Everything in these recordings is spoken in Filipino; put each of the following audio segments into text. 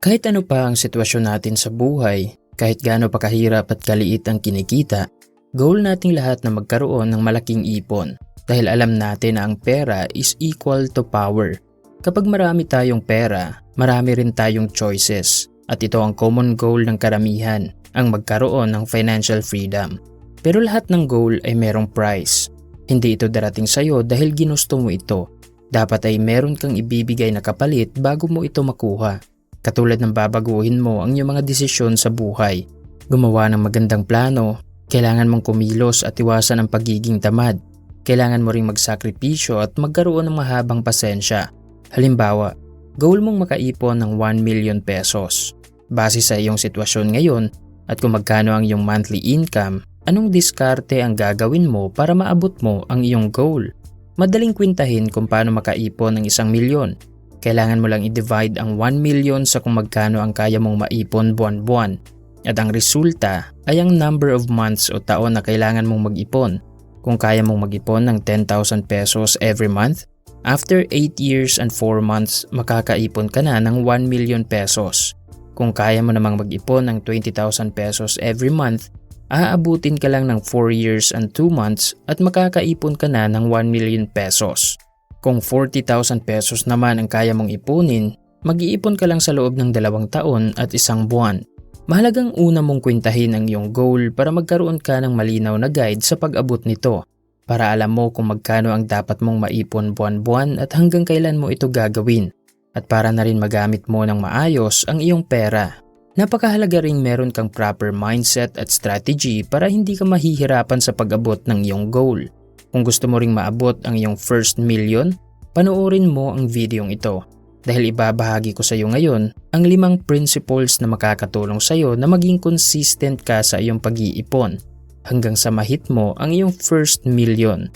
Kahit ano pa ang sitwasyon natin sa buhay, kahit gaano pa kahirap at kaliit ang kinikita, goal nating lahat na magkaroon ng malaking ipon dahil alam natin na ang pera is equal to power. Kapag marami tayong pera, marami rin tayong choices at ito ang common goal ng karamihan, ang magkaroon ng financial freedom. Pero lahat ng goal ay merong price. Hindi ito darating sa'yo dahil ginusto mo ito. Dapat ay meron kang ibibigay na kapalit bago mo ito makuha. Katulad ng babaguhin mo ang iyong mga desisyon sa buhay. Gumawa ng magandang plano, kailangan mong kumilos at iwasan ang pagiging tamad. Kailangan mo ring magsakripisyo at magkaroon ng mahabang pasensya. Halimbawa, goal mong makaipon ng 1 million pesos. Base sa iyong sitwasyon ngayon at kung magkano ang iyong monthly income, anong diskarte ang gagawin mo para maabot mo ang iyong goal? Madaling kwintahin kung paano makaipon ng isang milyon kailangan mo lang i-divide ang 1 million sa kung magkano ang kaya mong maipon buwan-buwan. At ang resulta ay ang number of months o taon na kailangan mong mag-ipon. Kung kaya mong mag-ipon ng 10,000 pesos every month, after 8 years and 4 months, makakaipon ka na ng 1 million pesos. Kung kaya mo namang mag-ipon ng 20,000 pesos every month, aabutin ka lang ng 4 years and 2 months at makakaipon ka na ng 1 million pesos. Kung 40,000 pesos naman ang kaya mong ipunin, mag-iipon ka lang sa loob ng dalawang taon at isang buwan. Mahalagang una mong kwintahin ang iyong goal para magkaroon ka ng malinaw na guide sa pag-abot nito para alam mo kung magkano ang dapat mong maipon buwan-buwan at hanggang kailan mo ito gagawin at para na rin magamit mo ng maayos ang iyong pera. Napakahalaga ring meron kang proper mindset at strategy para hindi ka mahihirapan sa pag-abot ng iyong goal. Kung gusto mo ring maabot ang iyong first million, panoorin mo ang videong ito dahil ibabahagi ko sa iyo ngayon ang limang principles na makakatulong sa iyo na maging consistent ka sa iyong pag-iipon hanggang sa mahit mo ang iyong first million.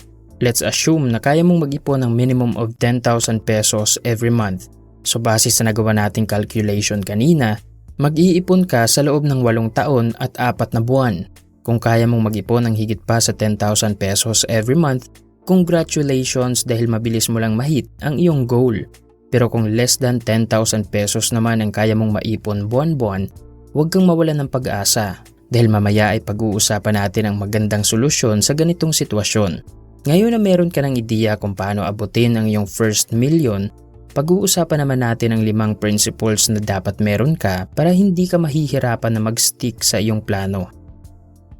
Let's assume na kaya mong mag-ipon ng minimum of 10,000 pesos every month. So base sa nagawa nating calculation kanina, mag-iipon ka sa loob ng walong taon at apat na buwan. Kung kaya mong mag-ipon ng higit pa sa 10,000 pesos every month, congratulations dahil mabilis mo lang mahit ang iyong goal. Pero kung less than 10,000 pesos naman ang kaya mong maipon buwan-buwan, huwag kang mawalan ng pag-asa dahil mamaya ay pag-uusapan natin ang magandang solusyon sa ganitong sitwasyon. Ngayon na meron ka ng ideya kung paano abutin ang iyong first million, pag-uusapan naman natin ang limang principles na dapat meron ka para hindi ka mahihirapan na mag-stick sa iyong plano.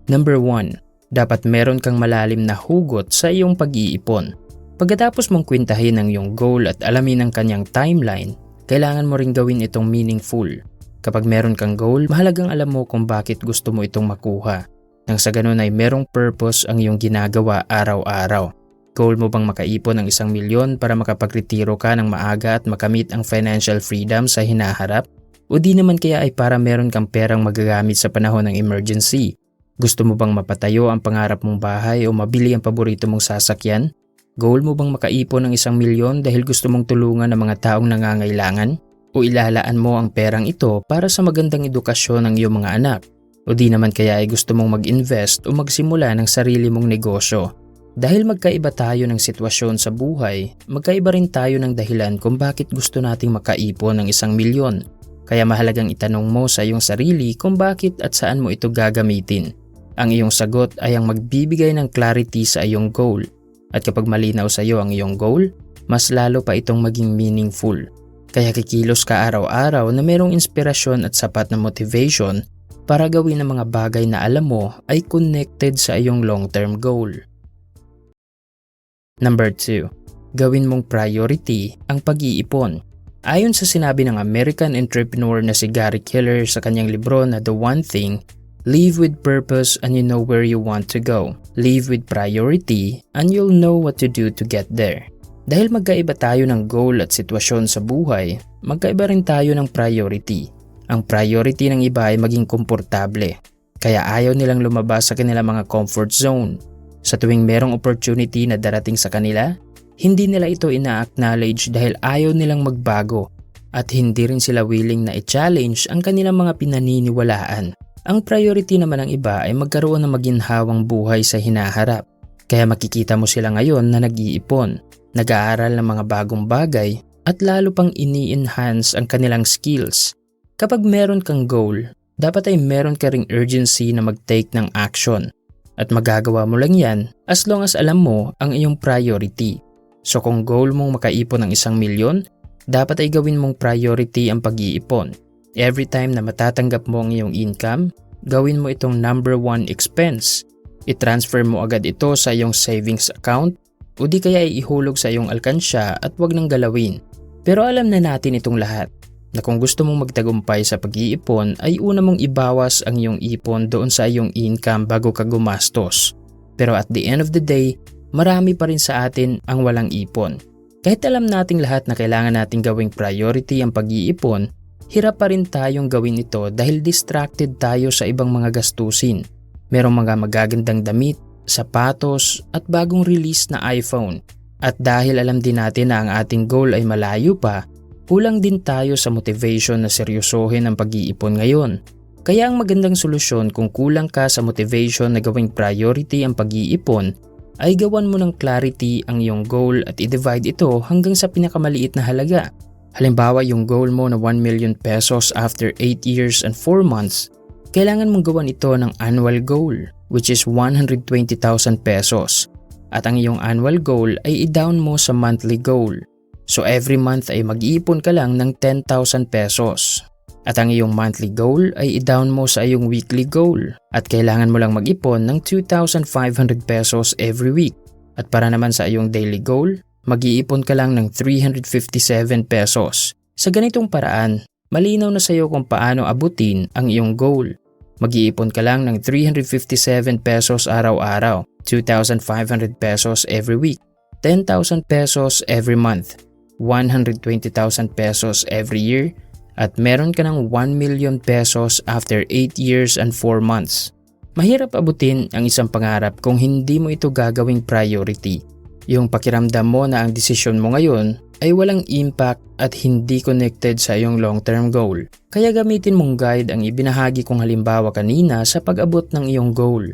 Number 1. Dapat meron kang malalim na hugot sa iyong pag-iipon. Pagkatapos mong kwintahin ang iyong goal at alamin ang kanyang timeline, kailangan mo ring gawin itong meaningful. Kapag meron kang goal, mahalagang alam mo kung bakit gusto mo itong makuha. Nang sa ganun ay merong purpose ang iyong ginagawa araw-araw. Goal mo bang makaipon ng isang milyon para makapagretiro ka ng maaga at makamit ang financial freedom sa hinaharap? O di naman kaya ay para meron kang perang magagamit sa panahon ng emergency gusto mo bang mapatayo ang pangarap mong bahay o mabili ang paborito mong sasakyan? Goal mo bang makaipon ng isang milyon dahil gusto mong tulungan ang mga taong nangangailangan? O ilalaan mo ang perang ito para sa magandang edukasyon ng iyong mga anak? O di naman kaya ay gusto mong mag-invest o magsimula ng sarili mong negosyo? Dahil magkaiba tayo ng sitwasyon sa buhay, magkaiba rin tayo ng dahilan kung bakit gusto nating makaipon ng isang milyon. Kaya mahalagang itanong mo sa iyong sarili kung bakit at saan mo ito gagamitin. Ang iyong sagot ay ang magbibigay ng clarity sa iyong goal. At kapag malinaw sa iyo ang iyong goal, mas lalo pa itong maging meaningful. Kaya kikilos ka araw-araw na mayroong inspirasyon at sapat na motivation para gawin ang mga bagay na alam mo ay connected sa iyong long-term goal. Number 2. Gawin mong priority ang pag-iipon. Ayon sa sinabi ng American entrepreneur na si Gary Keller sa kanyang libro na The One Thing, Live with purpose and you know where you want to go. Live with priority and you'll know what to do to get there. Dahil magkaiba tayo ng goal at sitwasyon sa buhay, magkaiba rin tayo ng priority. Ang priority ng iba ay maging komportable, kaya ayaw nilang lumabas sa kanilang mga comfort zone. Sa tuwing merong opportunity na darating sa kanila, hindi nila ito ina-acknowledge dahil ayaw nilang magbago at hindi rin sila willing na i-challenge ang kanilang mga pinaniniwalaan. Ang priority naman ng iba ay magkaroon ng maginhawang buhay sa hinaharap. Kaya makikita mo sila ngayon na nag-iipon, nag-aaral ng mga bagong bagay at lalo pang ini-enhance ang kanilang skills. Kapag meron kang goal, dapat ay meron ka ring urgency na mag-take ng action. At magagawa mo lang yan as long as alam mo ang iyong priority. So kung goal mong makaipon ng isang milyon, dapat ay gawin mong priority ang pag-iipon. Every time na matatanggap mo ang iyong income, gawin mo itong number one expense. I-transfer mo agad ito sa iyong savings account o di kaya ihulog sa iyong alkansya at wag nang galawin. Pero alam na natin itong lahat na kung gusto mong magtagumpay sa pag-iipon ay una mong ibawas ang iyong ipon doon sa iyong income bago ka gumastos. Pero at the end of the day, marami pa rin sa atin ang walang ipon. Kahit alam nating lahat na kailangan nating gawing priority ang pag-iipon, hirap pa rin tayong gawin ito dahil distracted tayo sa ibang mga gastusin. Merong mga magagandang damit, sapatos at bagong release na iPhone. At dahil alam din natin na ang ating goal ay malayo pa, kulang din tayo sa motivation na seryosohin ang pag-iipon ngayon. Kaya ang magandang solusyon kung kulang ka sa motivation na gawing priority ang pag-iipon ay gawan mo ng clarity ang iyong goal at i-divide ito hanggang sa pinakamaliit na halaga. Halimbawa yung goal mo na 1 million pesos after 8 years and 4 months, kailangan mong gawan ito ng annual goal which is 120,000 pesos. At ang iyong annual goal ay i-down mo sa monthly goal So every month ay mag-iipon ka lang ng 10,000 pesos. At ang iyong monthly goal ay i-down mo sa iyong weekly goal at kailangan mo lang mag-ipon ng 2,500 pesos every week. At para naman sa iyong daily goal, mag-iipon ka lang ng 357 pesos. Sa ganitong paraan, malinaw na sa iyo kung paano abutin ang iyong goal. Mag-iipon ka lang ng 357 pesos araw-araw, 2,500 pesos every week, 10,000 pesos every month 120,000 pesos every year at meron ka ng 1 million pesos after 8 years and 4 months. Mahirap abutin ang isang pangarap kung hindi mo ito gagawing priority. Yung pakiramdam mo na ang desisyon mo ngayon ay walang impact at hindi connected sa iyong long-term goal. Kaya gamitin mong guide ang ibinahagi kong halimbawa kanina sa pag-abot ng iyong goal.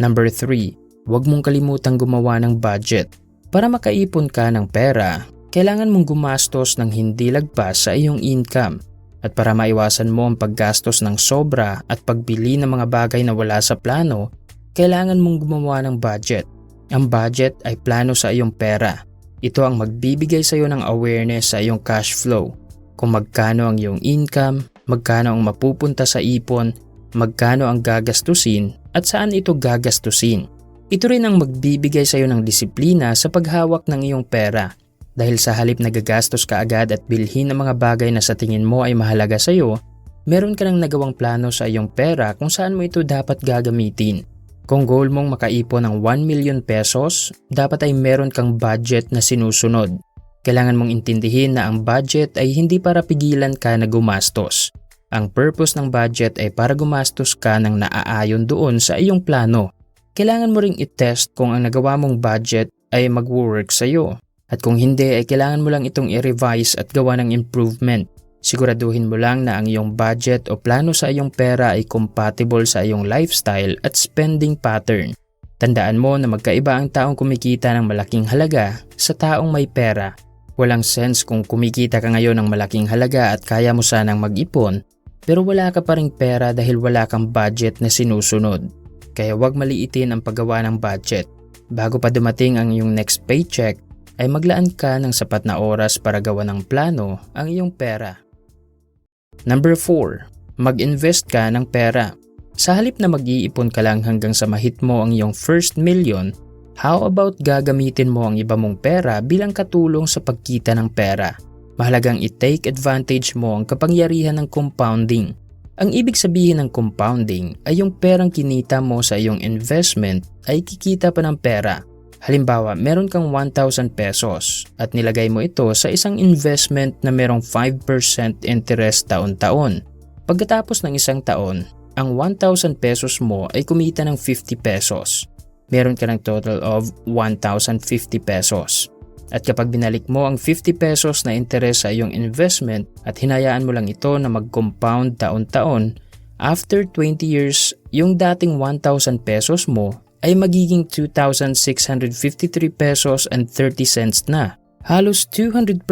Number 3. Huwag mong kalimutang gumawa ng budget. Para makaipon ka ng pera, kailangan mong gumastos ng hindi lagpas sa iyong income. At para maiwasan mo ang paggastos ng sobra at pagbili ng mga bagay na wala sa plano, kailangan mong gumawa ng budget. Ang budget ay plano sa iyong pera. Ito ang magbibigay sa iyo ng awareness sa iyong cash flow. Kung magkano ang iyong income, magkano ang mapupunta sa ipon, magkano ang gagastusin at saan ito gagastusin. Ito rin ang magbibigay sa iyo ng disiplina sa paghawak ng iyong pera dahil sa halip na gagastos ka agad at bilhin ng mga bagay na sa tingin mo ay mahalaga sa iyo, meron ka nang nagawang plano sa iyong pera kung saan mo ito dapat gagamitin. Kung goal mong makaipon ng 1 million pesos, dapat ay meron kang budget na sinusunod. Kailangan mong intindihin na ang budget ay hindi para pigilan ka na gumastos. Ang purpose ng budget ay para gumastos ka ng naaayon doon sa iyong plano. Kailangan mo ring i-test kung ang nagawa mong budget ay mag-work sa iyo. At kung hindi ay kailangan mo lang itong i-revise at gawa ng improvement. Siguraduhin mo lang na ang iyong budget o plano sa iyong pera ay compatible sa iyong lifestyle at spending pattern. Tandaan mo na magkaiba ang taong kumikita ng malaking halaga sa taong may pera. Walang sense kung kumikita ka ngayon ng malaking halaga at kaya mo sanang mag-ipon, pero wala ka pa ring pera dahil wala kang budget na sinusunod. Kaya huwag maliitin ang paggawa ng budget. Bago pa dumating ang iyong next paycheck, ay maglaan ka ng sapat na oras para gawa ng plano ang iyong pera. Number 4. Mag-invest ka ng pera. Sa halip na mag-iipon ka lang hanggang sa mahit mo ang iyong first million, how about gagamitin mo ang iba mong pera bilang katulong sa pagkita ng pera? Mahalagang i-take advantage mo ang kapangyarihan ng compounding. Ang ibig sabihin ng compounding ay yung perang kinita mo sa iyong investment ay kikita pa ng pera Halimbawa, meron kang 1,000 pesos at nilagay mo ito sa isang investment na merong 5% interest taon-taon. Pagkatapos ng isang taon, ang 1,000 pesos mo ay kumita ng 50 pesos. Meron ka ng total of 1,050 pesos. At kapag binalik mo ang 50 pesos na interest sa iyong investment at hinayaan mo lang ito na mag-compound taon-taon, after 20 years, yung dating 1,000 pesos mo ay magiging 2,653 pesos and 30 cents na. Halos 200%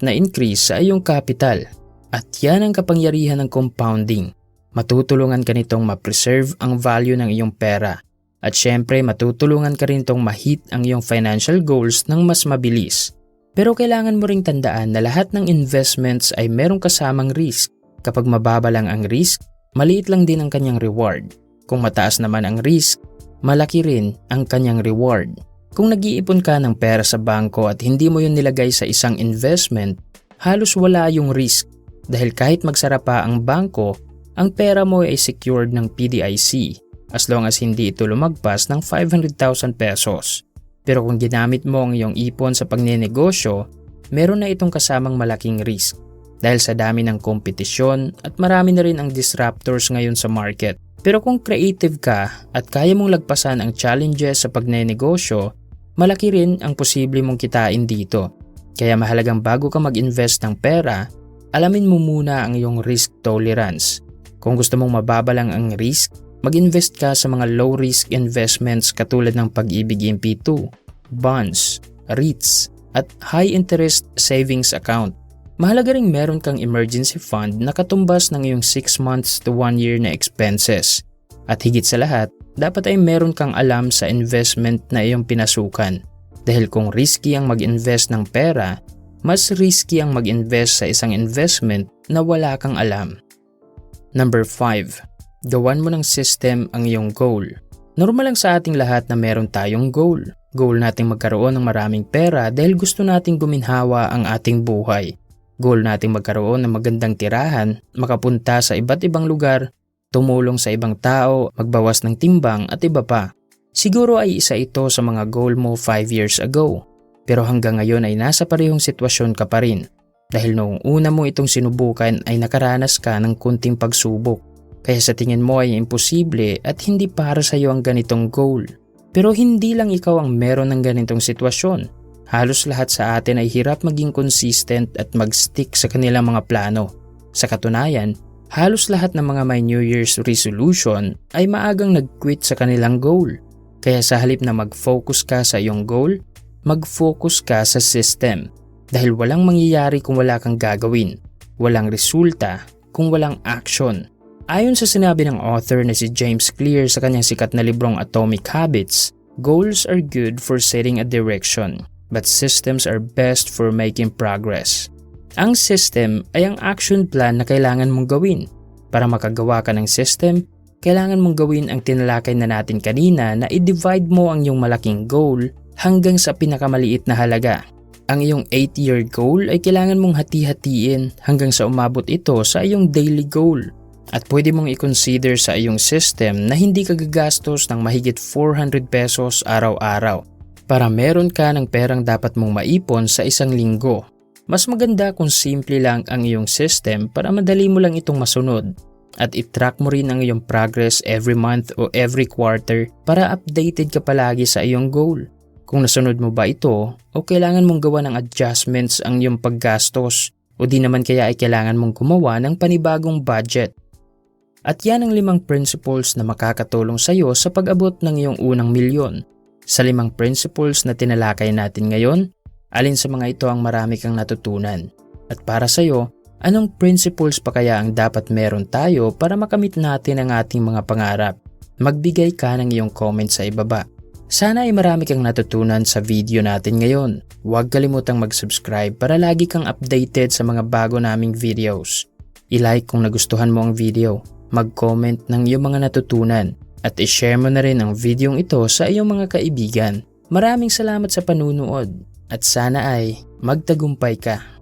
na increase sa iyong capital. At yan ang kapangyarihan ng compounding. Matutulungan ka nitong ma-preserve ang value ng iyong pera. At syempre matutulungan ka rin tong ma-hit ang iyong financial goals ng mas mabilis. Pero kailangan mo ring tandaan na lahat ng investments ay merong kasamang risk. Kapag mababa lang ang risk, maliit lang din ang kanyang reward. Kung mataas naman ang risk, malaki rin ang kanyang reward. Kung nag-iipon ka ng pera sa bangko at hindi mo yun nilagay sa isang investment, halos wala yung risk dahil kahit magsara pa ang bangko, ang pera mo ay secured ng PDIC as long as hindi ito lumagpas ng 500,000 pesos. Pero kung ginamit mo ang iyong ipon sa pagnenegosyo, meron na itong kasamang malaking risk dahil sa dami ng kompetisyon at marami na rin ang disruptors ngayon sa market. Pero kung creative ka at kaya mong lagpasan ang challenges sa pagnenegosyo, malaki rin ang posible mong kitain dito. Kaya mahalagang bago ka mag-invest ng pera, alamin mo muna ang iyong risk tolerance. Kung gusto mong mababa lang ang risk, mag-invest ka sa mga low-risk investments katulad ng Pag-ibig MP2, bonds, REITs, at high-interest savings account. Mahalaga ring meron kang emergency fund na katumbas ng iyong 6 months to 1 year na expenses. At higit sa lahat, dapat ay meron kang alam sa investment na iyong pinasukan. Dahil kung risky ang mag-invest ng pera, mas risky ang mag-invest sa isang investment na wala kang alam. Number 5. Gawan mo ng system ang iyong goal. Normal lang sa ating lahat na meron tayong goal. Goal nating magkaroon ng maraming pera dahil gusto nating guminhawa ang ating buhay. Goal nating magkaroon ng magandang tirahan, makapunta sa iba't ibang lugar, tumulong sa ibang tao, magbawas ng timbang at iba pa. Siguro ay isa ito sa mga goal mo 5 years ago. Pero hanggang ngayon ay nasa parehong sitwasyon ka pa rin. Dahil noong una mo itong sinubukan ay nakaranas ka ng kunting pagsubok. Kaya sa tingin mo ay imposible at hindi para sa iyo ang ganitong goal. Pero hindi lang ikaw ang meron ng ganitong sitwasyon. Halos lahat sa atin ay hirap maging consistent at mag-stick sa kanilang mga plano. Sa katunayan, halos lahat ng mga may New Year's resolution ay maagang nag-quit sa kanilang goal. Kaya sa halip na mag-focus ka sa iyong goal, mag-focus ka sa system. Dahil walang mangyayari kung wala kang gagawin. Walang resulta kung walang action. Ayon sa sinabi ng author na si James Clear sa kanyang sikat na librong Atomic Habits, goals are good for setting a direction but systems are best for making progress. Ang system ay ang action plan na kailangan mong gawin. Para makagawa ka ng system, kailangan mong gawin ang tinalakay na natin kanina na i-divide mo ang iyong malaking goal hanggang sa pinakamaliit na halaga. Ang iyong 8-year goal ay kailangan mong hati-hatiin hanggang sa umabot ito sa iyong daily goal. At pwede mong i-consider sa iyong system na hindi ka gagastos ng mahigit 400 pesos araw-araw para meron ka ng perang dapat mong maipon sa isang linggo. Mas maganda kung simple lang ang iyong system para madali mo lang itong masunod at i-track mo rin ang iyong progress every month o every quarter para updated ka palagi sa iyong goal. Kung nasunod mo ba ito o kailangan mong gawa ng adjustments ang iyong paggastos o di naman kaya ay kailangan mong gumawa ng panibagong budget. At yan ang limang principles na makakatulong sa iyo sa pag-abot ng iyong unang milyon sa limang principles na tinalakay natin ngayon, alin sa mga ito ang marami kang natutunan? At para sa iyo, anong principles pa kaya ang dapat meron tayo para makamit natin ang ating mga pangarap? Magbigay ka ng iyong comment sa ibaba. Sana ay marami kang natutunan sa video natin ngayon. Huwag kalimutang mag-subscribe para lagi kang updated sa mga bago naming videos. I-like kung nagustuhan mo ang video. Mag-comment ng iyong mga natutunan at i-share mo na rin ang videong ito sa iyong mga kaibigan. Maraming salamat sa panunood at sana ay magtagumpay ka.